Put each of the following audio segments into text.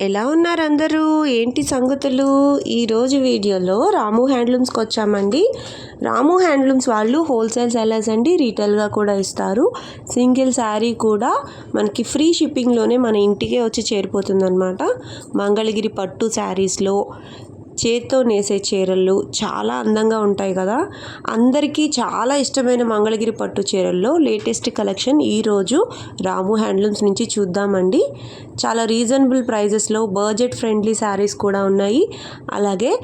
ఎలా ఉన్నారు అందరూ? ఏంటి సంగతులు? ఈరోజు వీడియోలో రాము హ్యాండ్లూమ్స్కి వచ్చామండి రాము హ్యాండ్లూమ్స్ వాళ్ళు హోల్సేల్ సెల్లర్స్ అండి రీటైల్గా కూడా ఇస్తారు. సింగిల్ శారీ కూడా మనకి ఫ్రీ షిప్పింగ్లోనే మన ఇంటికే వచ్చి చేరిపోతుందన్నమాట. మంగళగిరి పట్టు శారీస్లో చేత్తో నేసే చీరలు చాలా అందంగా ఉంటాయి కదా. అందరికీ చాలా ఇష్టమైన మంగళగిరి పట్టు చీరల్లో లేటెస్ట్ కలెక్షన్ ఈరోజు రాము హ్యాండ్లూమ్స్ నుంచి చూద్దామండి. చాలా రీజనబుల్ ప్రైజెస్లో బడ్జెట్ ఫ్రెండ్లీ శారీస్ కూడా ఉన్నాయి. అలాగే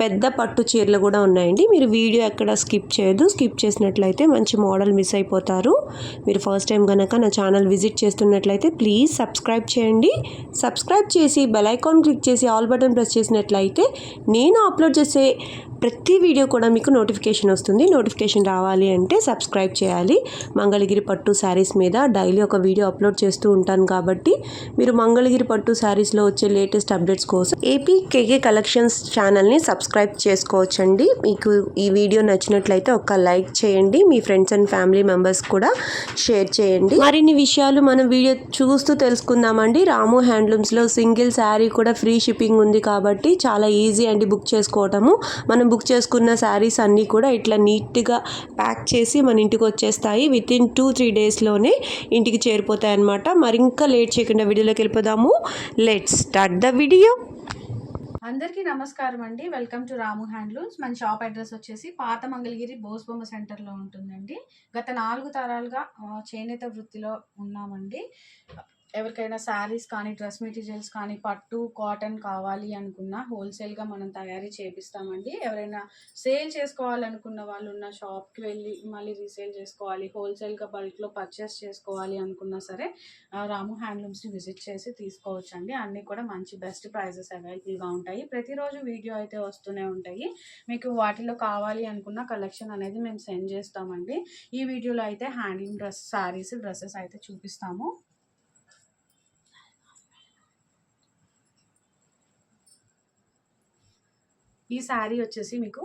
పెద్ద పట్టు చీరలు కూడా ఉన్నాయండి. మీరు వీడియో ఎక్కడ స్కిప్ చేయొద్దు. స్కిప్ చేసినట్లయితే మంచి మోడల్ మిస్ అయిపోతారు. మీరు ఫస్ట్ టైం కనుక నా ఛానల్ విజిట్ చేస్తున్నట్లయితే ప్లీజ్ సబ్స్క్రైబ్ చేయండి. సబ్స్క్రైబ్ చేసి బెల్ ఐకాన్ క్లిక్ చేసి ఆల్ బటన్ ప్రెస్ చేసినట్లయితే నేను అప్లోడ్ చేసే ప్రతి వీడియో కూడా మీకు నోటిఫికేషన్ వస్తుంది. నోటిఫికేషన్ రావాలి అంటే సబ్స్క్రైబ్ చేయాలి. మంగళగిరి పట్టు శారీస్ మీద డైలీ ఒక వీడియో అప్లోడ్ చేస్తూ ఉంటాను కాబట్టి మీరు మంగళగిరి పట్టు శారీస్లో వచ్చే లేటెస్ట్ అప్డేట్స్ కోసం ఏపీ కేకే కలెక్షన్స్ ఛానల్ని సబ్స్క్రైబ్ చేసుకోవచ్చండి. మీకు ఈ వీడియో నచ్చినట్లయితే ఒక లైక్ చేయండి. మీ ఫ్రెండ్స్ అండ్ ఫ్యామిలీ మెంబర్స్ కూడా షేర్ చేయండి. మరిన్ని విషయాలు మనం వీడియో చూస్తూ తెలుసుకుందామండి. రాము హ్యాండ్లూమ్స్లో సింగిల్ శారీ కూడా ఫ్రీ షిప్పింగ్ ఉంది కాబట్టి చాలా ఈజీ అండి బుక్ చేసుకోవటము. మనం బుక్ చేసుకున్న శారీస్ అన్నీ కూడా ఇట్లా నీట్గా ప్యాక్ చేసి మన ఇంటికి వచ్చేస్తాయి. విత్ ఇన్ టూ త్రీ డేస్లోనే ఇంటికి చేరిపోతాయి అన్నమాట. మరి ఇంకా లేట్ చేయకుండా వీడియోలోకి వెళ్ళిపోదాము. లెట్స్ స్టార్ట్ ద వీడియో అందరికీ నమస్కారం అండి. వెల్కమ్ టు రాము హ్యాండ్లూమ్స్ మన షాప్ అడ్రస్ వచ్చేసి పాత మంగళగిరి బోస్బొమ్మ సెంటర్లో ఉంటుందండి. గత నాలుగు తరాలుగా చేనేత వృత్తిలో ఉన్నామండి. ఎవరికైనా శారీస్ కానీ డ్రెస్ మెటీరియల్స్ కానీ పట్టు కాటన్ కావాలి అనుకున్నా హోల్సేల్గా మనం తయారీ చేపిస్తామండి. ఎవరైనా సేల్ చేసుకోవాలనుకున్న వాళ్ళు ఉన్న షాప్కి వెళ్ళి మళ్ళీ రీసేల్ చేసుకోవాలి హోల్సేల్గా బల్క్లో పర్చేస్ చేసుకోవాలి అనుకున్నా సరే రాము హ్యాండ్లూమ్స్ని విజిట్ చేసి తీసుకోవచ్చు అండి అన్నీ కూడా మంచి బెస్ట్ ప్రైజెస్ అవైలబుల్గా ఉంటాయి. ప్రతిరోజు వీడియో అయితే వస్తూనే ఉంటాయి. మీకు వాటిలో కావాలి అనుకున్న కలెక్షన్ అనేది మేము సెండ్ చేస్తామండి. ఈ వీడియోలో అయితే హ్యాండ్లూమ్ డ్రెస్ శారీస్ డ్రెస్సెస్ అయితే చూపిస్తాము. ఈ శారీ వచ్చేసి మీకు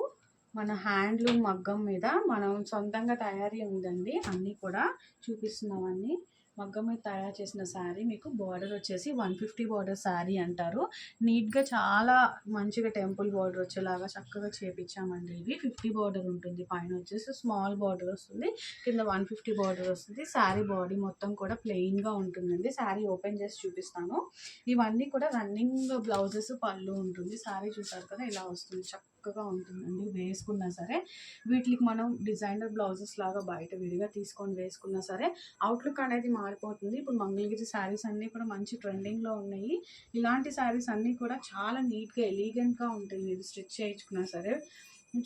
మన హ్యాండ్లూమ్ మగ్గం మీద మనం సొంతంగా తయారీ ఉందండి. అన్నీ కూడా చూపిస్తున్నామన్నీ మగ్గం మీద తయారు చేసిన శారీ మీకు బార్డర్ వచ్చేసి వన్ ఫిఫ్టీ బార్డర్ శారీ అంటారు. నీట్గా చాలా మంచిగా టెంపుల్ బార్డర్ వచ్చేలాగా చక్కగా చేపించామండి ఇవి. ఫిఫ్టీ బార్డర్ ఉంటుంది పైన వచ్చేసి స్మాల్ బార్డర్ వస్తుంది. కింద వన్ ఫిఫ్టీ బార్డర్ వస్తుంది. శారీ బాడీ మొత్తం కూడా ప్లెయిన్గా ఉంటుందండి. శారీ ఓపెన్ చేసి చూపిస్తాను. ఇవన్నీ కూడా రన్నింగ్ బ్లౌజెస్ పళ్ళు ఉంటుంది. శారీ చూసారు కదా ఇలా వస్తుంది. చక్కగా ఉంటుందండి వేసుకున్నా సరే. వీటికి మనం డిజైనర్ బ్లౌజెస్ లాగా బయట విడిగా తీసుకొని వేసుకున్నా సరే అవుట్లుక్ అనేది మారిపోతుంది. ఇప్పుడు మంగళగిరి శారీస్ అన్నీ కూడా మంచి ట్రెండింగ్లో ఉన్నాయి. ఇలాంటి శారీస్ అన్నీ కూడా చాలా నీట్గా ఎలిగెంట్గా ఉంటాయి. మీరు స్టిచ్ చేయించుకున్నా సరే.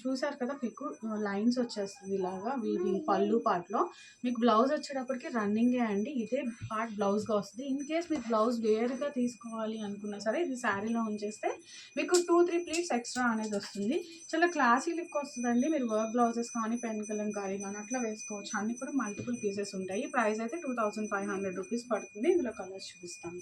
చూసారు కదా మీకు లైన్స్ వచ్చేస్తుంది ఇలాగా వీవింగ్ పళ్ళు పార్ట్లో మీకు బ్లౌజ్ వచ్చేటప్పటికి రన్నింగే అండి. ఇదే పార్ట్ బ్లౌజ్గా వస్తుంది. ఇన్ కేస్ మీకు బ్లౌజ్ వేరుగా తీసుకోవాలి అనుకున్నా సరే ఇది శారీలో ఉంచేస్తే మీకు టూ త్రీ ప్లీట్స్ ఎక్స్ట్రా అనేది వస్తుంది. చాలా క్లాసీ లుక్ వస్తుందండి. మీరు వర్క్ బ్లౌజెస్ కానీ పెన్ కలంకారీ కానీ అట్లా వేసుకోవచ్చు. అన్ని కూడా మల్టిపుల్ పీసెస్ ఉంటాయి. ప్రైస్ అయితే two thousand five hundred rupees పడుతుంది. ఇందులో కలర్స్ చూపిస్తాను.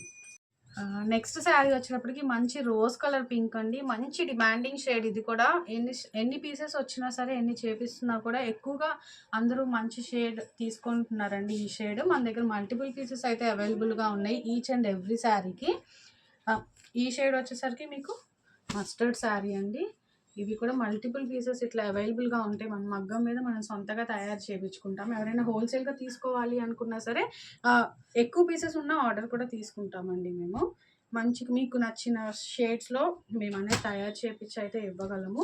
నెక్స్ట్ శారీ వచ్చేటప్పటికి మంచి రోజ్ కలర్ పింక్ అండి. మంచి డిమాండింగ్ షేడ్ ఇది కూడా. ఎన్ని ఎన్ని పీసెస్ వచ్చినా సరే ఎన్ని చేపిస్తున్నా కూడా ఎక్కువగా అందరూ మంచి షేడ్ తీసుకుంటున్నారండి ఈ షేడ్ మన దగ్గర మల్టిపుల్ పీసెస్ అయితే అవైలబుల్గా ఉన్నాయి ఈచ్ అండ్ ఎవ్రీ శారీకి ఈ షేడ్ వచ్చేసరికి మీకు మస్టర్డ్ శారీ అండి. ఇవి కూడా మల్టిపుల్ పీసెస్ ఇట్లా అవైలబుల్గా ఉంటాయి మన మగ్గం మీద మనం సొంతగా తయారు చేయించుకుంటాం ఎవరైనా హోల్సేల్గా తీసుకోవాలి అనుకున్నా సరే ఎక్కువ పీసెస్ ఉన్న ఆర్డర్ కూడా తీసుకుంటామండి మేము. మంచి మీకు నచ్చిన షేడ్స్లో మేము అనేది తయారు చేపించి అయితే ఇవ్వగలము.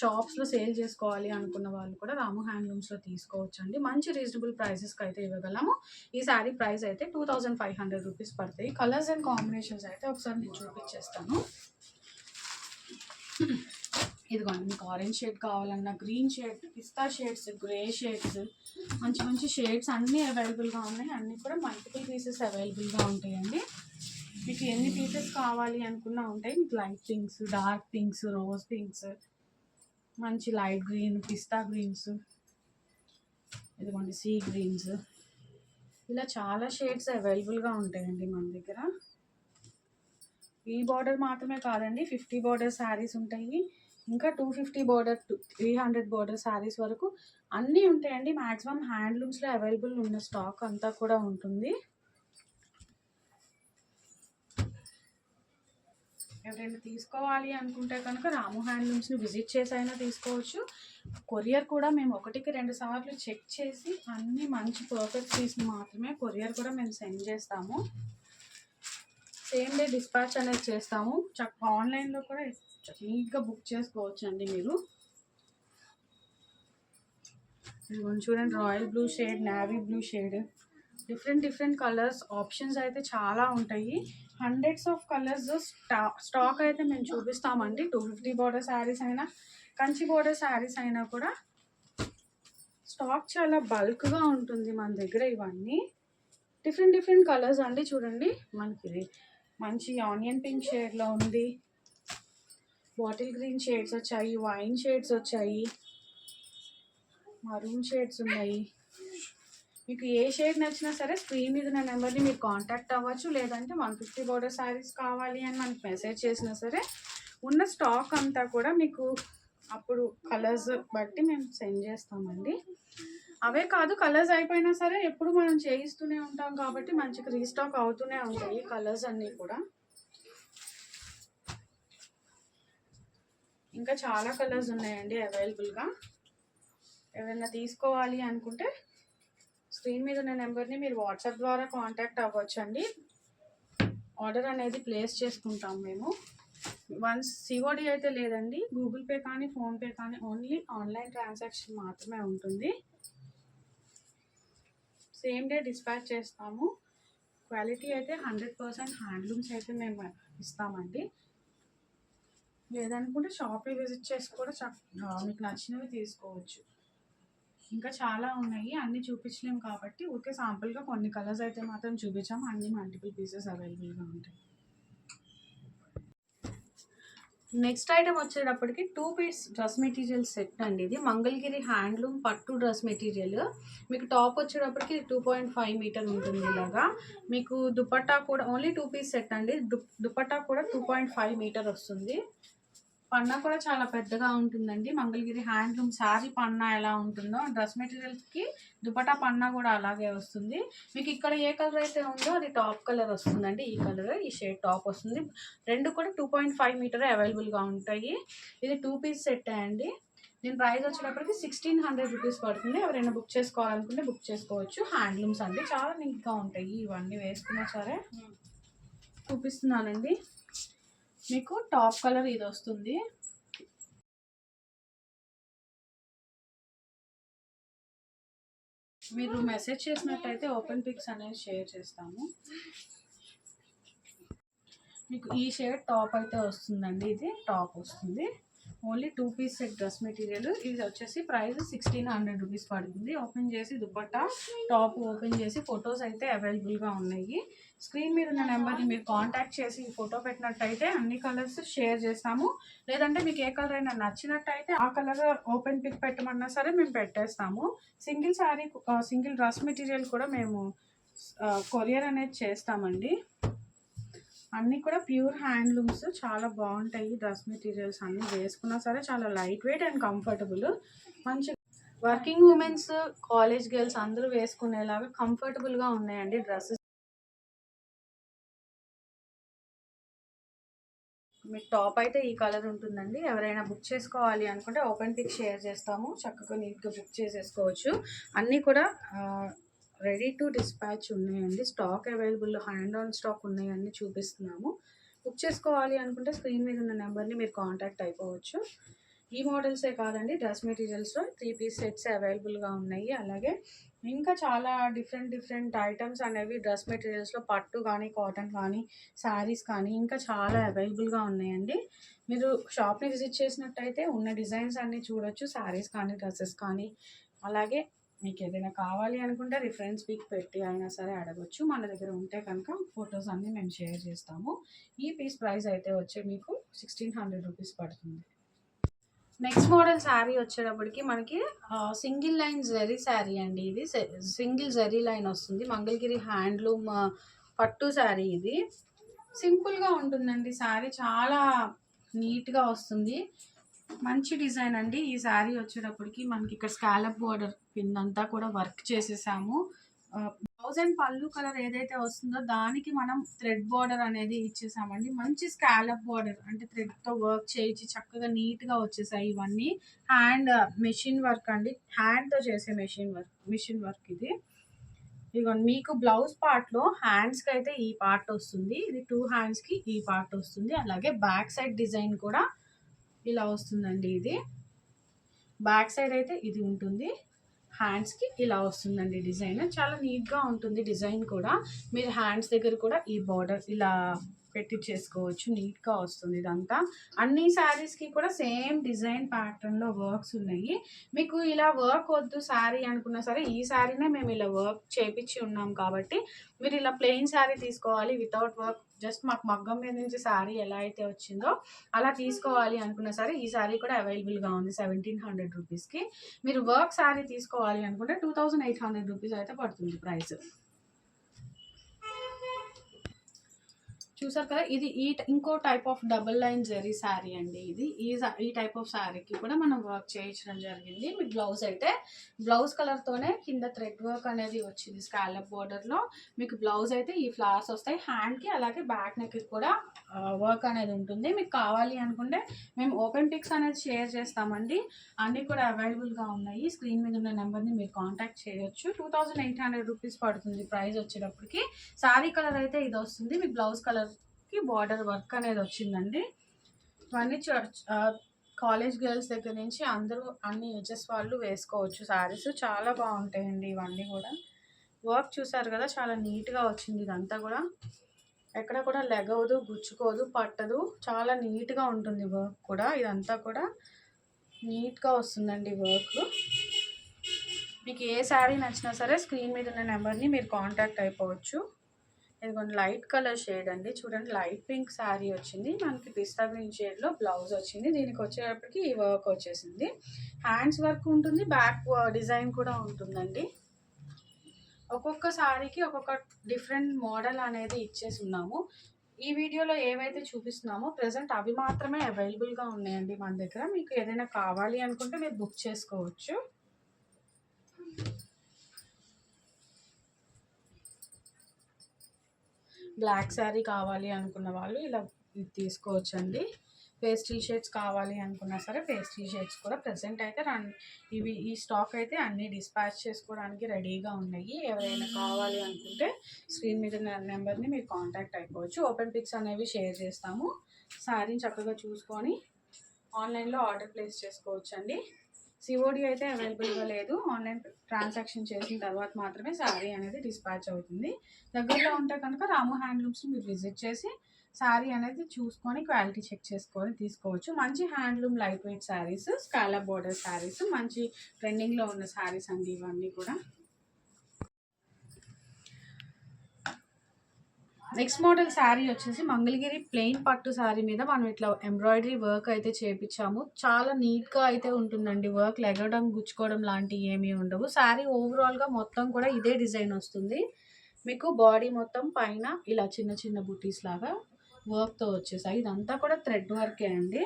షాప్స్లో సేల్ చేసుకోవాలి అనుకున్న వాళ్ళు కూడా రాము హ్యాండ్లూమ్స్లో తీసుకోవచ్చు అండి మంచి రీజనబుల్ ప్రైసెస్కి అయితే ఇవ్వగలము. ఈ శారీ ప్రైస్ అయితే two thousand five hundred rupees పడతాయి. కలర్స్ అండ్ కాంబినేషన్స్ అయితే ఒకసారి నేను చూపించేస్తాను. ఇదిగోండి మీకు ఆరెంజ్ షేడ్ కావాలన్నా గ్రీన్ షేడ్ పిస్తా షేడ్స్ గ్రే షేడ్స్ మంచి మంచి షేడ్స్ అన్నీ అవైలబుల్గా ఉన్నాయి. అన్నీ కూడా మల్టిపుల్ పీసెస్ అవైలబుల్గా ఉంటాయండి. మీకు ఎన్ని పీసెస్ కావాలి అనుకున్నా ఉంటాయి. మీకు light pinks dark pinks rose pinks మంచి లైట్ గ్రీన్ పిస్తా గ్రీన్స్ ఇదిగోండి సీ గ్రీన్స్ ఇలా చాలా షేడ్స్ అవైలబుల్గా ఉంటాయండి మన దగ్గర. ఈ బార్డర్ మాత్రమే కాదండి ఫిఫ్టీ బార్డర్ శారీస్ ఉంటాయి. ఇంకా two fifty border two three hundred border saris వరకు అన్నీ ఉంటాయండి. మ్యాక్సిమం హ్యాండ్లూమ్స్లో అవైలబుల్ ఉన్న స్టాక్ అంతా కూడా ఉంటుంది. ఎవరైనా తీసుకోవాలి అనుకుంటే కనుక రాము హ్యాండ్లూమ్స్ని విజిట్ చేసి అయినా తీసుకోవచ్చు. కొరియర్ కూడా మేము ఒకటికి రెండు సార్లు చెక్ చేసి అన్ని మంచి పర్ఫెక్ట్ పీస్ని మాత్రమే కొరియర్ కూడా మేము సెండ్ చేస్తాము. సేమ్ డే డిస్పాచ్ అనేది చేస్తాము. చక్క ఆన్లైన్లో కూడా నీట్గా బుక్ చేసుకోవచ్చు అండి మీరు చూడండి royal blue shade navy blue shade. Different different colours options అయితే చాలా ఉంటాయి. హండ్రెడ్స్ ఆఫ్ కలర్స్ స్టాక్ అయితే మేము చూపిస్తామండి. టూ ఫిఫ్టీ బార్డర్ శారీస్ అయినా కంచి బార్డర్ శారీస్ అయినా కూడా స్టాక్ చాలా బల్క్గా ఉంటుంది మన దగ్గర ఇవన్నీ. డిఫరెంట్ డిఫరెంట్ కలర్స్ అండి చూడండి. మనకి మంచి ఆనియన్ పింక్ షేడ్లో ఉంది. బాటిల్ గ్రీన్ షేడ్స్ వచ్చాయి వైన్ షేడ్స్ వచ్చాయి మరూన్ షేడ్స్ ఉన్నాయి. మీకు ఏ షేడ్ నచ్చినా సరే స్క్రీన్ మీద నా నెంబర్ని మీరు కాంటాక్ట్ అవ్వచ్చు. లేదంటే వన్ ఫిఫ్టీ బోర్డర్ శారీస్ కావాలి అని మనకి మెసేజ్ చేసినా సరే ఉన్న స్టాక్ అంతా కూడా మీకు అప్పుడు కలర్స్ బట్టి మేము సెండ్ చేస్తామండి. అవే కాదు కలర్స్ అయిపోయినా సరే ఎప్పుడు మనం చేయిస్తూనే ఉంటాం కాబట్టి మంచిగా రీస్టాక్ అవుతూనే ఉంటాయి కలర్స్ అన్నీ కూడా. ఇంకా చాలా కలర్స్ ఉన్నాయండి అవైలబుల్గా. ఏమైనా తీసుకోవాలి అనుకుంటే స్క్రీన్ మీద ఉన్న నెంబర్ని మీరు వాట్సాప్ ద్వారా కాంటాక్ట్ అవ్వచ్చు అండి ఆర్డర్ అనేది ప్లేస్ చేసుకుంటాం మేము. వన్స్ సిఓడి అయితే లేదండి. గూగుల్ పే కానీ ఫోన్పే కానీ ఓన్లీ ఆన్లైన్ ట్రాన్సాక్షన్ మాత్రమే ఉంటుంది. సేమ్ డే డిస్పాచ్ చేస్తాము. క్వాలిటీ అయితే హండ్రెడ్ పర్సెంట్ హ్యాండ్లూమ్స్ అయితే మేము ఇస్తామండి. లేదనుకుంటే షాప్కి విజిట్ చేసి కూడా చక్- మీకు నచ్చినవి తీసుకోవచ్చు. ఇంకా చాలా ఉన్నాయి. అన్ని చూపించలేము కాబట్టి ఊరికే సాంపుల్గా కొన్ని కలర్స్ అయితే మాత్రం చూపించాము అన్ని మల్టిపుల్ పీసెస్ అవైలబుల్గా ఉంటాయి. నెక్స్ట్ ఐటమ్ వచ్చేటప్పటికి two piece dress material set అండి ఇది. మంగళగిరి హ్యాండ్లూమ్ పట్టు డ్రెస్ మెటీరియల్ మీకు టాప్ వచ్చేటప్పటికి టూ పాయింట్ ఫైవ్ మీటర్ ఉంటుంది ఇలాగా. మీకు దుపట్టా కూడా ఓన్లీ టూ పీస్ సెట్ అండి. దుపట్టా కూడా టూ పాయింట్ ఫైవ్ మీటర్ వస్తుంది. పన్నా కూడా చాలా పెద్దగా ఉంటుందండి. మంగళగిరి హ్యాండ్లూమ్ శారీ పన్నా ఎలా ఉంటుందో డ్రెస్ మెటీరియల్కి దుపట్టా పన్నా కూడా అలాగే వస్తుంది. మీకు ఇక్కడ ఏ కలర్ అయితే ఉందో అది టాప్ కలర్ వస్తుందండి. ఈ కలర్ ఈ షేడ్ టాప్ వస్తుంది. రెండు కూడా టూ పాయింట్ ఫైవ్ మీటర్ అవైలబుల్గా ఉంటాయి. ఇది టూ పీస్ సెట్ అండి. దీని ప్రైస్ వచ్చేటప్పటికి సిక్స్టీన్ హండ్రెడ్ రూపీస్ పడుతుంది. ఎవరైనా బుక్ చేసుకోవాలనుకుంటే బుక్ చేసుకోవచ్చు. హ్యాండ్లూమ్స్ అండి. చాలా నీట్గా ఉంటాయి. ఇవన్నీ వేసుకున్నా సరే చూపిస్తున్నానండి. మీకు టాప్ కలర్ ఇది వస్తుంది. మీరు మెసేజ్ చేసినట్టయితే ఓపెన్ పిక్స్ అనేది షేర్ చేస్తాము. మీకు ఈ షేడ్ టాప్ అయితే వస్తుందండి ఇది టాప్ వస్తుంది. Only two piece set dress material. ఇది వచ్చేసి ప్రైస్ సిక్స్టీన్ హండ్రెడ్ రూపీస్ పడుతుంది. ఓపెన్ చేసి దుప్పట్టా టాప్ ఓపెన్ చేసి ఫొటోస్ అయితే అవైలబుల్గా ఉన్నాయి. స్క్రీన్ మీద ఉన్న నెంబర్ని మీరు కాంటాక్ట్ చేసి ఫోటో పెట్టినట్టయితే అన్ని కలర్స్ షేర్ చేస్తాము. లేదంటే మీకు ఏ కలర్ అయినా నచ్చినట్టయితే ఆ కలర్ ఓపెన్ పిక్ పెట్టమన్నా సరే మేము పెట్టేస్తాము. Single sari single dress material కూడా మేము కొరియర్ అనేది చేస్తామండి. అన్నీ కూడా ప్యూర్ హ్యాండ్లూమ్స్ చాలా బాగుంటాయి. డ్రెస్ మెటీరియల్స్ అన్నీ వేసుకున్నా సరే చాలా లైట్ వెయిట్ అండ్ కంఫర్టబుల్. మంచి వర్కింగ్ ఉమెన్స్ కాలేజ్ గర్ల్స్ అందరూ వేసుకునేలాగా కంఫర్టబుల్గా ఉన్నాయండి డ్రెస్సెస్. మీకు టాప్ అయితే ఈ కలర్ ఉంటుందండి. ఎవరైనా బుక్ చేసుకోవాలి అనుకుంటే ఓపెన్ పిక్ షేర్ చేస్తాము. చక్కగా నీట్గా బుక్ చేసేసుకోవచ్చు. అన్నీ కూడా రెడీ టు డిస్పాచ్ ఉన్నాయండి. Stock available hand on stock ఉన్నాయని చూపిస్తున్నాము. బుక్ చేసుకోవాలి అనుకుంటే స్క్రీన్ మీద ఉన్న నెంబర్ని మీరు కాంటాక్ట్ అయిపోవచ్చు. ఈ మోడల్సే కాదండి డ్రెస్ మెటీరియల్స్లో త్రీ పీస్ సెట్స్ అవైలబుల్గా ఉన్నాయి. అలాగే ఇంకా చాలా డిఫరెంట్ డిఫరెంట్ ఐటమ్స్ అనేవి డ్రెస్ మెటీరియల్స్లో పట్టు కానీ కాటన్ కానీ శారీస్ కానీ ఇంకా చాలా అవైలబుల్గా ఉన్నాయండి. మీరు షాప్ని విజిట్ చేసినట్టయితే ఉన్న డిజైన్స్ అన్నీ చూడొచ్చు. శారీస్ కానీ డ్రెస్సెస్ కానీ అలాగే మీకు ఏదైనా కావాలి అనుకుంటే రిఫరెన్స్ పిక్ పెట్టి అయినా సరే అడగొచ్చు. మన దగ్గర ఉంటే కనుక ఫొటోస్ అన్నీ మేము షేర్ చేస్తాము. ఈ పీస్ ప్రైస్ అయితే వచ్చే మీకు సిక్స్టీన్ హండ్రెడ్ రూపీస్ పడుతుంది. నెక్స్ట్ మోడల్ శారీ వచ్చేటప్పటికి మనకి సింగిల్ లైన్ జరీ శారీ అండి ఇది. సింగిల్ జరీ లైన్ వస్తుంది. మంగళగిరి హ్యాండ్లూమ్ పట్టు శారీ ఇది. సింపుల్గా ఉంటుందండి. శారీ చాలా నీట్గా వస్తుంది. మంచి డిజైన్ అండి. ఈ శారీ వచ్చేటప్పటికి మనకి ఇక్కడ స్కాలప్ బోర్డర్ పిన్ అంతా కూడా వర్క్ చేసేసాము. బ్లౌజ్ అండ్ పళ్ళు కలర్ ఏదైతే వస్తుందో దానికి మనం థ్రెడ్ బార్డర్ అనేది ఇచ్చేసామండి. మంచి స్కాలప్ బార్డర్ అంటే థ్రెడ్తో వర్క్ చేయించి చక్కగా నీట్గా వచ్చేసాయి ఇవన్నీ. హ్యాండ్ మెషిన్ వర్క్ అండి. హ్యాండ్తో చేసే మెషిన్ వర్క్ మిషన్ వర్క్ ఇది. ఇదిగోండి మీకు బ్లౌజ్ పార్ట్లో హ్యాండ్స్కి అయితే ఈ పార్ట్ వస్తుంది. ఇది టూ హ్యాండ్స్కి ఈ పార్ట్ వస్తుంది. అలాగే బ్యాక్ సైడ్ డిజైన్ కూడా ఇలా వస్తుందండి ఇది. బ్యాక్ సైడ్ అయితే ఇది ఉంటుంది. హ్యాండ్స్కి ఇలా వస్తుందండి డిజైన్. చాలా నీట్గా ఉంటుంది డిజైన్ కూడా. మీరు హ్యాండ్స్ దగ్గర కూడా ఈ బార్డర్ ఇలా పెట్టి చేసుకోవచ్చు నీట్గా వస్తుంది ఇదంతా. అన్ని శారీస్కి కూడా సేమ్ డిజైన్ ప్యాటర్న్లో వర్క్స్ ఉన్నాయి. మీకు ఇలా వర్క్ వద్దు శారీ అనుకున్నా సరే ఈ శారీనే మేము ఇలా వర్క్ చేపించి ఉన్నాం కాబట్టి మీరు ఇలా ప్లెయిన్ శారీ తీసుకోవాలి వితౌట్ వర్క్ జస్ట్ మాకు మగ్గం మీద నుంచి శారీ ఎలా అయితే వచ్చిందో అలా తీసుకోవాలి అనుకున్నా సరే ఈ శారీ కూడా అవైలబుల్గా ఉంది సెవెంటీన్ హండ్రెడ్ రూపీస్కి. మీరు వర్క్ శారీ తీసుకోవాలి అనుకుంటే two thousand eight hundred rupees అయితే పడుతుంది ప్రైస్. చూసారు కదా ఇది ఈ ఇంకో type of double line zari sari అండి ఇది. ఈ ఈ టైప్ ఆఫ్ శారీకి కూడా మనం వర్క్ చేయించడం జరిగింది. మీ బ్లౌజ్ అయితే బ్లౌజ్ కలర్తోనే కింద థ్రెడ్ వర్క్ అనేది వచ్చింది స్కాలప్ బోర్డర్లో మీకు బ్లౌజ్ అయితే ఈ ఫ్లవర్స్ వస్తాయి. హ్యాండ్కి అలాగే బ్యాక్ నెక్కి కూడా వర్క్ అనేది ఉంటుంది. మీకు కావాలి అనుకుంటే మేము ఓపెన్ పిక్స్ అనేది షేర్ చేస్తామండి. అన్నీ కూడా అవైలబుల్గా ఉన్నాయి. స్క్రీన్ మీద ఉన్న నెంబర్ని మీరు కాంటాక్ట్ చేయొచ్చు. Two thousand eight hundred rupees పడుతుంది ప్రైస్ వచ్చేటప్పటికి. శారీ కలర్ అయితే ఇది వస్తుంది. మీ బ్లౌజ్ కలర్ కలర్కి బార్డర్ వర్క్ అనేది వచ్చిందండి. ఇవన్నీ కాలేజ్ గర్ల్స్ దగ్గర నుంచి అందరూ అన్ని ఏజెస్ వాళ్ళు వేసుకోవచ్చు శారీస్ చాలా బాగుంటాయండి ఇవన్నీ కూడా. వర్క్ చూసారు కదా చాలా నీట్గా వచ్చింది ఇదంతా కూడా. ఎక్కడ కూడా లెగవదు గుచ్చుకోదు పట్టదు. చాలా నీట్గా ఉంటుంది వర్క్ కూడా. ఇదంతా కూడా నీట్గా వస్తుందండి వర్క్ మీకు ఏ శారీ నచ్చినా సరే స్క్రీన్ మీద ఉన్న నెంబర్ని మీరు కాంటాక్ట్ అయిపోవచ్చు. ఇదిగోండి లైట్ కలర్ షేడ్ అండి. చూడండి లైట్ పింక్ శారీ వచ్చింది. మనకి పిస్తా గ్రీన్ షేడ్లో బ్లౌజ్ వచ్చింది. దీనికి వచ్చేటప్పటికి ఈ వర్క్ వచ్చేసింది. హ్యాండ్స్ వర్క్ ఉంటుంది బ్యాక్ డిజైన్ కూడా ఉంటుందండి. ఒక్కొక్క శారీకి ఒక్కొక్క డిఫరెంట్ మోడల్ అనేది ఇచ్చేసి ఉన్నాము. ఈ వీడియోలో ఏవైతే చూపిస్తున్నామో ప్రజెంట్ అవి మాత్రమే అవైలబుల్గా ఉన్నాయండి మన దగ్గర. మీకు ఏదైనా కావాలి అనుకుంటే మీరు బుక్ చేసుకోవచ్చు. బ్లాక్ శారీ కావాలి అనుకున్న వాళ్ళు ఇలా ఇది తీసుకోవచ్చండి. పేస్ట్రీ షేడ్స్ కావాలి అనుకున్నా సరే పేస్ట్రీ షేడ్స్ కూడా ప్రజెంట్ అయితే రన్ ఇవి ఈ స్టాక్ అయితే అన్నీ డిస్పాచ్ చేసుకోవడానికి రెడీగా ఉన్నాయి. ఎవరైనా కావాలి అనుకుంటే స్క్రీన్ మీద నెంబర్ని మీరు కాంటాక్ట్ అయిపోవచ్చు. ఓపెన్ పిక్స్ అనేవి షేర్ చేస్తాము. శారీని చక్కగా చూసుకొని ఆన్లైన్లో ఆర్డర్ ప్లేస్ చేసుకోవచ్చు అండి సిఓడి అయితే అవైలబుల్గా లేదు. ఆన్లైన్ ట్రాన్సాక్షన్ చేసిన తర్వాత మాత్రమే శారీ అనేది డిస్పాచ్ అవుతుంది. దగ్గరలో ఉంటే కనుక రాము హ్యాండ్లూమ్స్ని మీరు విజిట్ చేసి శారీ అనేది చూసుకొని క్వాలిటీ చెక్ చేసుకొని తీసుకోవచ్చు. మంచి handloom light weight saris scallop border saris మంచి ట్రెండింగ్లో ఉన్న శారీస్ అండి ఇవన్నీ కూడా. నెక్స్ట్ మోడల్ శారీ వచ్చేసి మంగళగిరి ప్లెయిన్ పట్టు శారీ మీద మనం ఇట్లా ఎంబ్రాయిడరీ వర్క్ అయితే చేపించాము. చాలా నీట్గా అయితే ఉంటుందండి వర్క్. లెగడం గుచ్చుకోవడం లాంటివి ఏమీ ఉండవు. శారీ ఓవరాల్గా మొత్తం కూడా ఇదే డిజైన్ వస్తుంది. మీకు బాడీ మొత్తం పైన ఇలా చిన్న చిన్న బుటీస్ లాగా వర్క్తో వచ్చేసాయి. ఇదంతా కూడా థ్రెడ్ వర్కే అండి.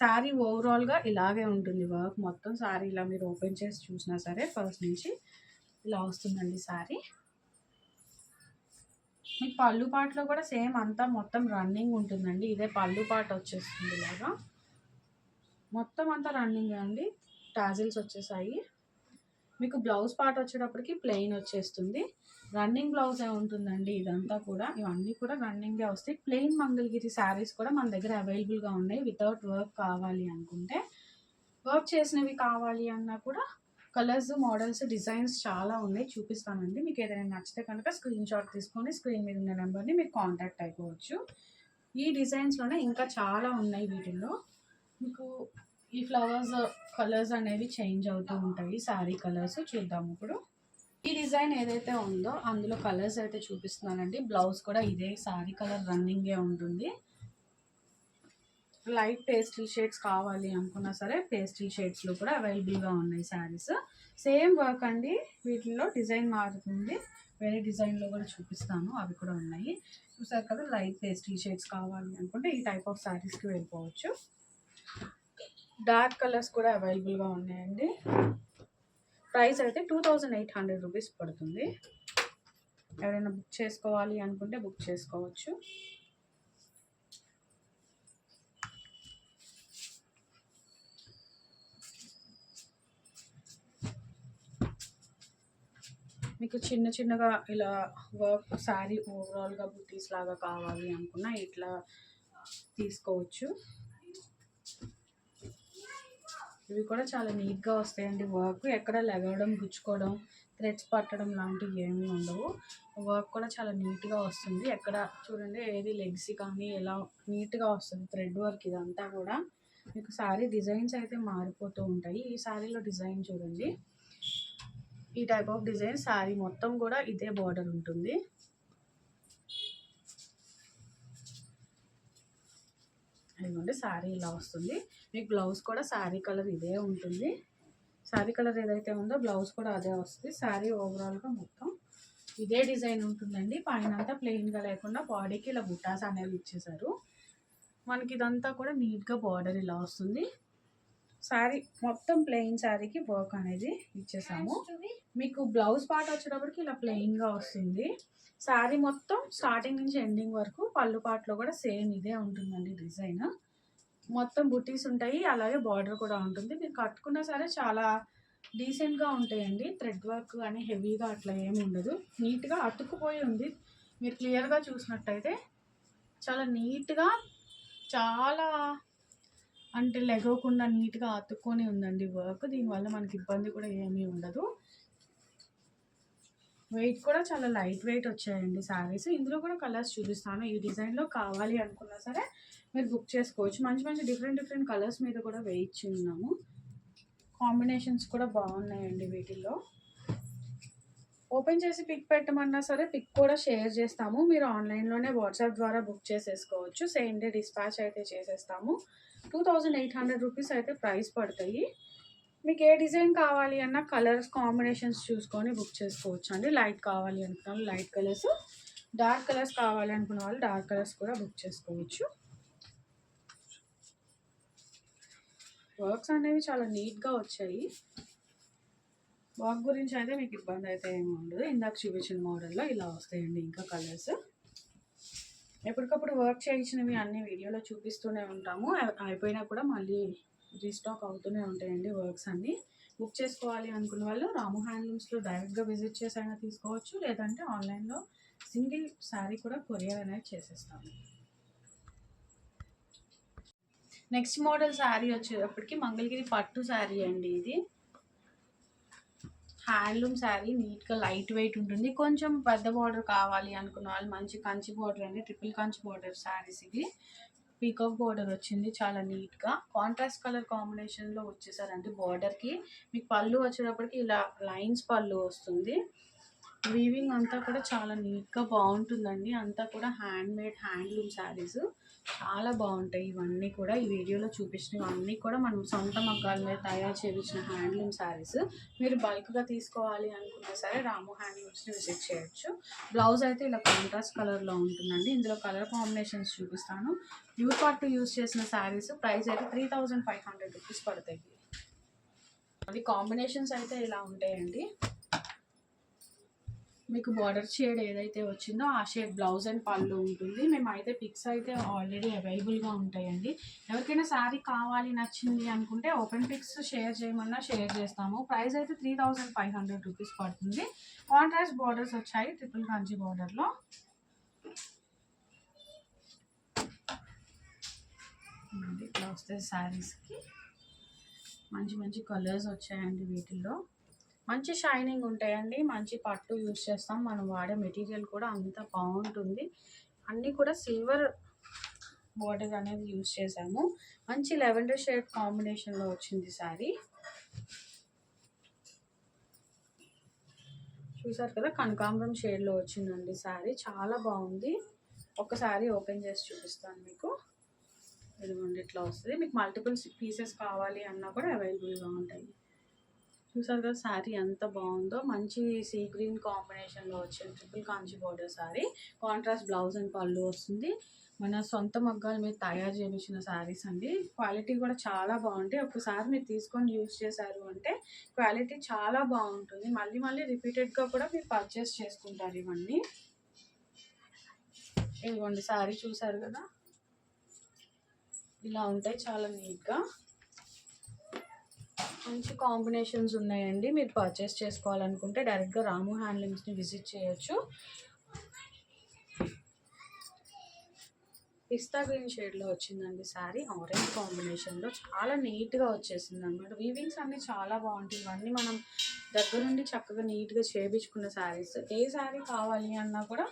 శారీ ఓవరాల్గా ఇలాగే ఉంటుంది వర్క్. మొత్తం శారీ ఇలా మీరు ఓపెన్ చేసి చూసినా సరే ఫస్ట్ నుంచి ఇలా వస్తుందండి శారీ. మీకు పళ్ళు పాటలో కూడా సేమ్ అంతా మొత్తం రన్నింగ్ ఉంటుందండి. ఇదే పళ్ళు పాట వచ్చేస్తుంది ఇలాగా. మొత్తం అంతా రన్నింగ్ అండి. టాజిల్స్ వచ్చేసాయి. మీకు బ్లౌజ్ పార్ట్ వచ్చేటప్పటికి ప్లెయిన్ వచ్చేస్తుంది. రన్నింగ్ బ్లౌజ్ ఉంటుందండి ఇదంతా కూడా. ఇవన్నీ కూడా రన్నింగే వస్తాయి. ప్లెయిన్ మంగళగిరి శారీస్ కూడా మన దగ్గర అవైలబుల్గా ఉన్నాయి. వితౌట్ వర్క్ కావాలి అనుకుంటే. వర్క్ చేసినవి కావాలి అన్నా కూడా కలర్స్ మోడల్స్ డిజైన్స్ చాలా ఉన్నాయి. చూపిస్తానండి. మీకు ఏదైనా నచ్చితే కనుక స్క్రీన్ షాట్ తీసుకొని స్క్రీన్ మీద ఉన్న నెంబర్ని మీరు కాంటాక్ట్ అయిపోవచ్చు. ఈ డిజైన్స్లోనే ఇంకా చాలా ఉన్నాయి వీటిల్లో. మీకు ఈ ఫ్లవర్స్ కలర్స్ అనేవి చేంజ్ అవుతూ ఉంటాయి. శారీ కలర్స్ చూద్దాం ఇప్పుడు. ఈ డిజైన్ ఏదైతే ఉందో అందులో కలర్స్ అయితే చూపిస్తున్నానండి. బ్లౌజ్ కూడా ఇదే శారీ కలర్ రన్నింగే ఉంటుంది. లైట్ పేస్ట్రీ షేడ్స్ కావాలి అనుకున్నా సరే పేస్ట్రీ షేడ్స్లో కూడా అవైలబుల్గా ఉన్నాయి శారీస్. సేమ్ వర్క్ అండి. వీటిల్లో డిజైన్ మారుతుంది. వేరే డిజైన్లో కూడా చూపిస్తాను. అవి కూడా ఉన్నాయి. చూసారు కదా లైట్ పేస్ట్రీ షేడ్స్ కావాలి అనుకుంటే ఈ టైప్ ఆఫ్ శారీస్కి వెళ్ళిపోవచ్చు. డార్క్ కలర్స్ కూడా అవైలబుల్గా ఉన్నాయండి. ప్రైస్ అయితే two thousand eight hundred rupees పడుతుంది. ఎవరైనా బుక్ చేసుకోవాలి అనుకుంటే బుక్ చేసుకోవచ్చు. మీకు చిన్న చిన్నగా ఇలా వర్క్ శారీ ఓవరాల్గా బుటీస్ లాగా కావాలి అనుకున్నా ఇట్లా తీసుకోవచ్చు. ఇవి కూడా చాలా నీట్గా వస్తాయండి వర్క్ ఎక్కడ లెగవడం గుచ్చుకోవడం థ్రెడ్స్ పట్టడం లాంటివి ఏమీ ఉండవు. వర్క్ కూడా చాలా నీట్గా వస్తుంది. ఎక్కడ చూడండి ఏది లెగ్స్ కానీ ఎలా నీట్గా వస్తుంది థ్రెడ్ వర్క్ ఇదంతా కూడా. మీకు శారీ డిజైన్స్ అయితే మారిపోతూ ఉంటాయి. ఈ శారీలో డిజైన్ చూడండి. ఈ టైప్ ఆఫ్ డిజైన్ శారీ మొత్తం కూడా ఇదే బార్డర్ ఉంటుంది. ఇదిగోండి శారీ ఇలా వస్తుంది. మీకు బ్లౌజ్ కూడా శారీ కలర్ ఇదే ఉంటుంది. శారీ కలర్ ఏదైతే ఉందో బ్లౌజ్ కూడా అదే వస్తుంది. శారీ ఓవరాల్గా మొత్తం ఇదే డిజైన్ ఉంటుందండి. పైన అంతా ప్లెయిన్గా లేకుండా బాడీకి ఇలా బుటాస్ అనేవి ఇచ్చేసారు మనకి ఇదంతా కూడా నీట్గా బార్డర్ ఇలా వస్తుంది. శారీ మొత్తం ప్లెయిన్ శారీకి వర్క్ అనేది ఇచ్చేసాము. మీకు బ్లౌజ్ పార్ట్ వచ్చేటప్పటికి ఇలా ప్లెయిన్గా వస్తుంది. శారీ మొత్తం స్టార్టింగ్ నుంచి ఎండింగ్ వరకు పళ్ళు పాటలో కూడా సేమ్ ఇదే ఉంటుందండి డిజైన్ మొత్తం బుటీస్ ఉంటాయి అలాగే బార్డర్ కూడా ఉంటుంది. మీరు కట్టుకున్నా సరే చాలా డీసెంట్గా ఉంటాయండి. థ్రెడ్ వర్క్ కానీ హెవీగా అట్లా ఏమి ఉండదు. నీట్గా అతుక్కుపోయి ఉంది. మీరు క్లియర్గా చూసినట్టయితే చాలా నీట్గా చాలా అంటే లెగవకుండా నీట్గా అతుక్కొని ఉందండి వర్క్. దీనివల్ల మనకి ఇబ్బంది కూడా ఏమీ ఉండదు. వెయిట్ కూడా చాలా లైట్ వెయిట్ వచ్చాయండి శారీస్ ఇందులో కూడా కలర్స్ చూపిస్తాను. ఈ డిజైన్లో కావాలి అనుకున్నా సరే మీరు బుక్ చేసుకోవచ్చు. మంచి మంచి డిఫరెంట్ డిఫరెంట్ కలర్స్ మీద కూడా వేయించి ఉన్నాము కాంబినేషన్స్ కూడా బాగున్నాయండి వీటిల్లో. ఓపెన్ చేసి పిక్ పెట్టమన్నా సరే పిక్ కూడా షేర్ చేస్తాము. మీరు ఆన్లైన్లోనే వాట్సాప్ ద్వారా బుక్ చేసేసుకోవచ్చు. సేమ్ డే డిస్పాచ్ అయితే చేసేస్తాము. Two thousand eight hundred rupees అయితే ప్రైస్ పడతాయి. మీకు ఏ డిజైన్ కావాలి అన్న కలర్స్ కాంబినేషన్స్ చూసుకొని బుక్ చేసుకోవచ్చు అండి లైట్ కావాలి అనుకున్న వాళ్ళు లైట్ కలర్స్ డార్క్ కలర్స్ కావాలి అనుకున్న వాళ్ళు డార్క్ కలర్స్ కూడా బుక్ చేసుకోవచ్చు. వర్క్స్ అనేవి చాలా నీట్గా వచ్చాయి. వర్క్ గురించి అయితే మీకు ఇబ్బంది అయితే ఏమి ఉండదు. ఇందాక చూపించిన మోడల్లో ఇలా వస్తాయండి ఇంకా కలర్స్. ఎప్పటికప్పుడు వర్క్ చేయించినవి అన్ని వీడియోలో చూపిస్తూనే ఉంటాము. అయిపోయినా కూడా మళ్ళీ రీస్టాక్ అవుతూనే ఉంటాయండి వర్క్స్ అన్నీ. బుక్ చేసుకోవాలి అనుకున్న వాళ్ళు రాము హ్యాండ్లూమ్స్లో డైరెక్ట్గా విజిట్ చేసైనా తీసుకోవచ్చు. లేదంటే ఆన్లైన్లో సింగిల్ శారీ కూడా కొరియర్ అనేది చేసేస్తాము. నెక్స్ట్ మోడల్ శారీ వచ్చేటప్పటికి మంగళగిరి పట్టు శారీ అండి ఇది. హ్యాండ్లూమ్ శారీ నీట్గా లైట్ వెయిట్ ఉంటుంది. కొంచెం పెద్ద బార్డర్ కావాలి అనుకున్న వాళ్ళు మంచి కంచి బార్డర్ అండి. ట్రిపుల్ కంచి బార్డర్ శారీస్ ఇది పీకాక్ బార్డర్ వచ్చింది చాలా నీట్గా. కాంట్రాస్ట్ కలర్ కాంబినేషన్లో వచ్చేసారంటే బార్డర్కి. మీకు పళ్ళు వచ్చేటప్పటికి ఇలా లైన్స్ పళ్ళు వస్తుంది. వీవింగ్ అంతా కూడా చాలా నీట్గా బాగుంటుందండి. అంతా కూడా హ్యాండ్ మేడ్ హ్యాండ్లూమ్ శారీస్. చాలా బాగుంటాయి. ఇవన్నీ కూడా ఈ వీడియోలో చూపించినవి అన్నీ కూడా మనం సొంత మగ్గాల మీద తయారు చేయించిన హ్యాండ్లూమ్ శారీస్. మీరు బల్క్గా తీసుకోవాలి అనుకున్నా సరే రాము హ్యాండ్లూమ్స్ని విజిట్ చేయొచ్చు. బ్లౌజ్ అయితే ఇలా కాంట్రాస్ట్ కలర్లో ఉంటుందండి. ఇందులో కలర్ కాంబినేషన్స్ చూపిస్తాను. ప్యూర్ పార్ట్ యూస్ చేసిన శారీస్ ప్రైస్ అయితే three thousand five hundred rupees పడతాయి. అది కాంబినేషన్స్ అయితే ఇలా ఉంటాయండి. మీకు బార్డర్ షేడ్ ఏదైతే వచ్చిందో ఆ షేడ్ బ్లౌజ్ అండ్ పళ్ళు ఉంటుంది. మేమైతే పిక్స్ అయితే ఆల్రెడీ అవైలబుల్గా ఉంటాయండి. ఎవరికైనా శారీ కావాలి నచ్చింది అనుకుంటే ఓపెన్ పిక్స్ షేర్ చేయమన్నా షేర్ చేస్తాము. ప్రైస్ అయితే three thousand five hundred rupees పడుతుంది. కాంట్రాస్ట్ బార్డర్స్ వచ్చాయి ట్రిపుల్ కాంజీ బార్డర్లో ఇట్లా వస్తాయి శారీస్కి మంచి మంచి కలర్స్ వచ్చాయండి వీటిల్లో. మంచి షైనింగ్ ఉంటాయండి. మంచి పట్టు యూస్ చేస్తాం. మనం వాడే మెటీరియల్ కూడా అంత బాగుంటుంది. అన్నీ కూడా సిల్వర్ బార్డర్ అనేది యూస్ చేసాము మంచి లెవెండర్ షేడ్ కాంబినేషన్లో వచ్చింది శారీ. చూసారు కదా కనకాంబరం షేడ్లో వచ్చిందండి శారీ. చాలా బాగుంది. ఒకసారి ఓపెన్ చేసి చూపిస్తాను మీకు. ఇదిగోండి ఇట్లా వస్తుంది. మీకు మల్టిపుల్ పీసెస్ కావాలి అన్నా కూడా అవైలబుల్గా ఉంటాయి. చూసారు కదా శారీ ఎంత బాగుందో. మంచి సీ గ్రీన్ కాంబినేషన్లో వచ్చిన triple Kanchi border sari. Contrast blouse and పళ్ళు వస్తుంది. మన సొంత మగ్గాలు మీరు తయారు చేయించిన శారీస్ అండి. క్వాలిటీ కూడా చాలా బాగుంటాయి. ఒకసారి మీరు తీసుకొని యూజ్ చేశారు అంటే క్వాలిటీ చాలా బాగుంటుంది. మళ్ళీ మళ్ళీ రిపీటెడ్గా కూడా మీరు పర్చేస్ చేసుకుంటారు ఇవన్నీ. ఇదిగోండి శారీ చూసారు కదా. ఇలా ఉంటాయి చాలా నీట్గా. మంచి కాంబినేషన్స్ ఉన్నాయండి. మీరు పర్చేస్ చేసుకోవాలనుకుంటే డైరెక్ట్గా రాము హ్యాండ్లూమ్స్ని విజిట్ చేయొచ్చు. పిస్తా గ్రీన్ షేడ్లో వచ్చిందండి శారీ ఆరెంజ్ కాంబినేషన్లో చాలా నీట్గా వచ్చేసింది అనమాట వీవింగ్స్ అన్నీ చాలా బాగుంటాయి. ఇవన్నీ మనం దగ్గరుండి చక్కగా నీట్గా చేయించుకున్న శారీస్ ఏ శారీ కావాలి అన్నా కూడా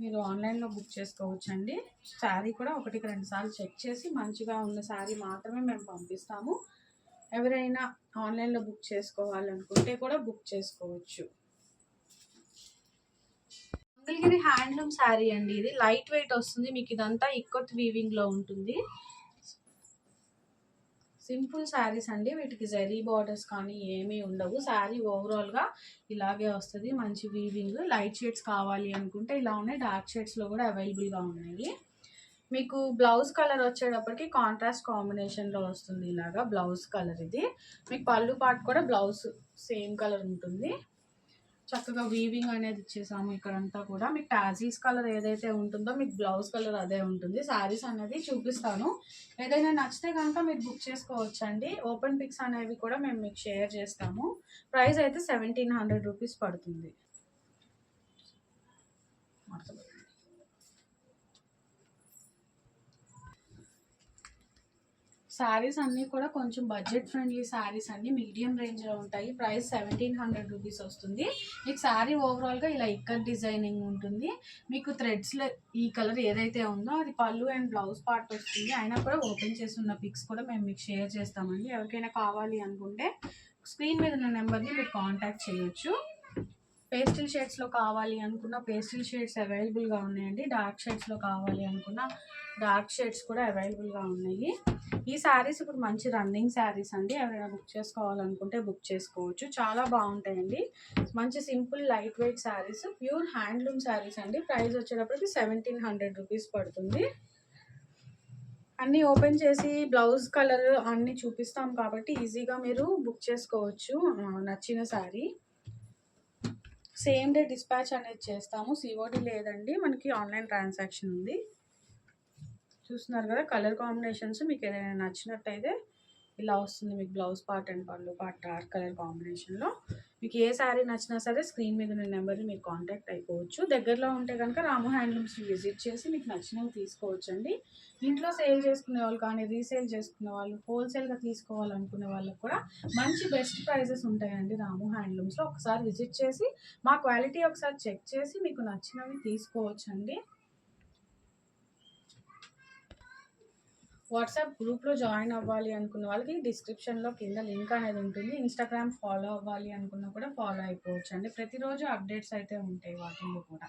మీరు ఆన్లైన్లో బుక్ చేసుకోవచ్చండి. శారీ కూడా ఒకటికి రెండు సార్లు చెక్ చేసి మంచిగా ఉన్న శారీ మాత్రమే మేము పంపిస్తాము. ఎవరైనా ఆన్లైన్లో బుక్ చేసుకోవాలనుకుంటే కూడా బుక్ చేసుకోవచ్చు. మంగళగిరి హ్యాండ్లూమ్ శారీ అండి ఇది. లైట్ వెయిట్ వస్తుంది. మీకు ఇదంతా ఇక్కత్ వీవింగ్లో ఉంటుంది. సింపుల్ శారీస్ అండి. వీటికి జరీ బార్డర్స్ కానీ ఏమీ ఉండవు. శారీ ఓవరాల్గా ఇలాగే వస్తుంది. మంచి వీవింగ్. లైట్ షేడ్స్ కావాలి అనుకుంటే ఇలా ఉన్నాయి. డార్క్ షేడ్స్లో కూడా అవైలబుల్గా ఉన్నాయి. మీకు బ్లౌజ్ కలర్ వచ్చేటప్పటికి కాంట్రాస్ట్ కాంబినేషన్లో వస్తుంది ఇలాగా బ్లౌజ్ కలర్ ఇది. మీకు పళ్ళు పాటు కూడా బ్లౌజ్ సేమ్ కలర్ ఉంటుంది. చక్కగా వీవింగ్ అనేది ఇచ్చేసాము ఇక్కడంతా కూడా. మీకు టాజీస్ కలర్ ఏదైతే ఉంటుందో మీకు బ్లౌజ్ కలర్ అదే ఉంటుంది. శారీస్ అనేది చూపిస్తాను. ఏదైనా నచ్చితే కనుక మీరు బుక్ చేసుకోవచ్చండి. ఓపెన్ పిక్స్ అనేవి కూడా మేము మీకు షేర్ చేస్తాము. ప్రైస్ అయితే సెవెంటీన్ హండ్రెడ్ రూపీస్ పడుతుంది. శారీస్ అన్నీ కూడా కొంచెం బడ్జెట్ ఫ్రెండ్లీ శారీస్ అన్ని మీడియం రేంజ్లో ఉంటాయి. ప్రైస్ సెవెంటీన్ హండ్రెడ్ రూపీస్ వస్తుంది. మీకు శారీ ఓవరాల్గా ఇలా ఇక్కర్ డిజైనింగ్ ఉంటుంది. మీకు థ్రెడ్స్లో ఈ కలర్ ఏదైతే ఉందో అది పళ్ళు అండ్ బ్లౌజ్ పార్ట్ వస్తుంది. అయినా కూడా ఓపెన్ చేసి ఉన్న పిక్స్ కూడా మేము మీకు షేర్ చేస్తామండి. ఎవరికైనా కావాలి అనుకుంటే స్క్రీన్ మీద ఉన్న నెంబర్ని మీరు కాంటాక్ట్ చేయొచ్చు. పేస్టిల్ షేడ్స్లో కావాలి అనుకున్న పేస్టిల్ షేడ్స్ అవైలబుల్గా ఉన్నాయండి. డార్క్ షేడ్స్లో కావాలి అనుకున్న డార్క్ షేడ్స్ కూడా అవైలబుల్గా ఉన్నాయి. ఈ శారీస్ ఇప్పుడు మంచి రన్నింగ్ శారీస్ అండి. ఎవరైనా బుక్ చేసుకోవాలనుకుంటే బుక్ చేసుకోవచ్చు. చాలా బాగుంటాయండి. మంచి simple light weight saris pure handloom saris అండి. ప్రైస్ వచ్చేటప్పటికి సెవెంటీన్ హండ్రెడ్ రూపీస్ పడుతుంది. అన్నీ ఓపెన్ చేసి బ్లౌజ్ కలర్ అన్నీ చూపిస్తాం కాబట్టి ఈజీగా మీరు బుక్ చేసుకోవచ్చు. నచ్చిన శారీ సేమ్ డే డిస్పాచ్ అనేది చేస్తాము. సిఓడి లేదండి. మనకి ఆన్లైన్ ట్రాన్సాక్షన్ ఉంది. చూస్తున్నారు కదా కలర్ కాంబినేషన్స్ మీకు ఏదైనా నచ్చినట్టయితే ఇలా వస్తుంది. మీకు బ్లౌజ్ పార్ట్ అండ్ పళ్ళు పార్ట్ డార్క్ కలర్ కాంబినేషన్లో. మీకు ఏ శారీ నచ్చినా సరే స్క్రీన్ మీద ఉన్న నెంబర్ని మీరు కాంటాక్ట్ అయిపోవచ్చు. దగ్గరలో ఉంటే కనుక రాము హ్యాండ్లూమ్స్ని విజిట్ చేసి మీకు నచ్చినవి తీసుకోవచ్చు అండి ఇంట్లో సేల్ చేసుకునే వాళ్ళు కానీ రీసేల్ చేసుకునే వాళ్ళు హోల్సేల్గా తీసుకోవాలనుకునే వాళ్ళకి కూడా మంచి బెస్ట్ ప్రైజెస్ ఉంటాయండి రాము హ్యాండ్లూమ్స్లో. ఒకసారి విజిట్ చేసి మా క్వాలిటీ ఒకసారి చెక్ చేసి మీకు నచ్చినవి తీసుకోవచ్చు వాట్సాప్ గ్రూప్లో జాయిన్ అవ్వాలి అనుకున్న వాళ్ళకి డిస్క్రిప్షన్లో కింద లింక్ అనేది ఉంటుంది. ఇన్స్టాగ్రామ్ ఫాలో అవ్వాలి అనుకున్నా కూడా ఫాలో అయిపోవచ్చు అండి ప్రతిరోజు అప్డేట్స్ అయితే ఉంటాయి వాటిల్లో కూడా.